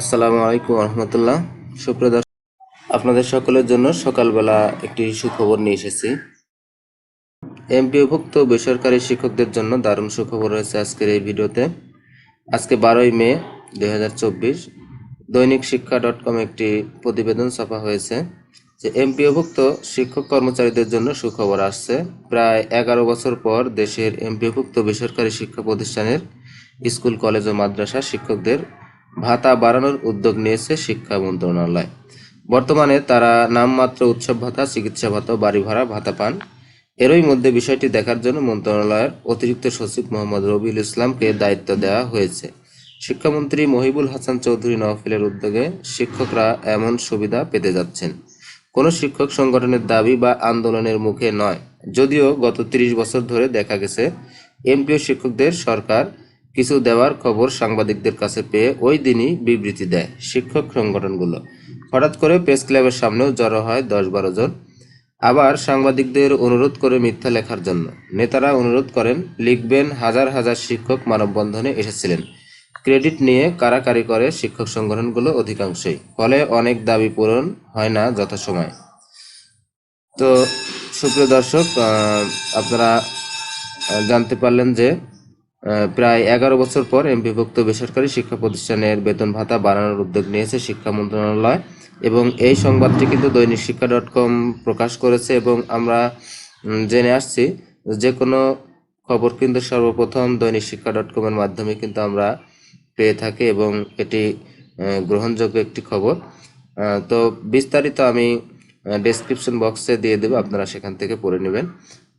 আসসালামু আলাইকুম রহমতুল্লাহ। সুপ্রিয় দর্শক, আপনাদের সকলের জন্য সকালবেলা একটি সুখবর নিয়ে এসেছি। এমপিওভুক্ত বেসরকারি শিক্ষকদের জন্য দারুণ সুখবর রয়েছে আজকের এই ভিডিওতে। আজকে বারোই মে দুই দৈনিক শিক্ষা ডট কম একটি প্রতিবেদন ছাপা হয়েছে যে এমপিওভুক্ত শিক্ষক কর্মচারীদের জন্য সুখবর আসছে। প্রায় এগারো বছর পর দেশের এমপিওভুক্ত বেসরকারি শিক্ষা প্রতিষ্ঠানের স্কুল, কলেজ ও মাদ্রাসা শিক্ষকদের ভাতা বাড়ানোর উদ্যোগ নিয়েছে শিক্ষা মন্ত্রণালয়। বর্তমানে তারা নামমাত্র উৎসব ভাতা, চিকিৎসা ভাতা বাড়ি ভাড়া ভাতা পান। এরই মধ্যে বিষয়টি দেখার জন্য মন্ত্রণালয়ের অতিরিক্ত সচিব মোহাম্মদ রবিউল ইসলামকে দায়িত্ব দেওয়া হয়েছে। শিক্ষামন্ত্রী মহিবুল হাসান চৌধুরী নওফিলের উদ্যোগে শিক্ষকরা এমন সুবিধা পেতে যাচ্ছেন। কোনো শিক্ষক সংগঠনের দাবি বা আন্দোলনের মুখে নয়। যদিও গত ত্রিশ বছর ধরে দেখা গেছে, এমপিও শিক্ষকদের সরকার কিছু দেওয়ার খবর সাংবাদিকদের কাছে পেয়ে ওই দিনই বিবৃতি দেয় শিক্ষক সংগঠনগুলো। হঠাৎ করে প্রেস ক্লাবের সামনেও জড়ো হয় দশ বারো জন। আবার সাংবাদিকদের অনুরোধ করে মিথ্যা লেখার জন্য। নেতারা অনুরোধ করেন, লিখবেন, হাজার হাজার শিক্ষক মানববন্ধনে এসেছিলেন। ক্রেডিট নিয়ে কারাকারি করে শিক্ষক সংগঠনগুলো অধিকাংশই। ফলে অনেক দাবি পূরণ হয় না যথাসময়ে। তো সুপ্রিয় দর্শক আপনারা জানতে পারলেন যে প্রায় এগারো বছর পর এমপিভুক্ত বেসরকারি শিক্ষা প্রতিষ্ঠানের বেতন ভাতা বাড়ানোর উদ্যোগ নিয়েছে শিক্ষা মন্ত্রণালয় এবং এই সংবাদটি কিন্তু দৈনিক শিক্ষা ডট কম প্রকাশ করেছে এবং আমরা জেনে আসছি যে কোনো খবর কিন্তু সর্বপ্রথম দৈনিক শিক্ষা ডট কমের মাধ্যমে কিন্তু আমরা পেয়ে থাকি এবং এটি গ্রহণযোগ্য একটি খবর। তো বিস্তারিত আমি ডেসক্রিপশন বক্সে দিয়ে দেবো, আপনারা সেখান থেকে পড়ে নেবেন।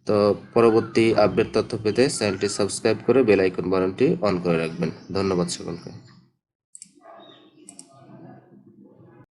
তো পরবর্তী আপডেট তথ্য পেতে চ্যানেলটি সাবস্ক্রাইব করে বেল আইকন বাটনটি অন করে রাখবেন। ধন্যবাদ সকলকে।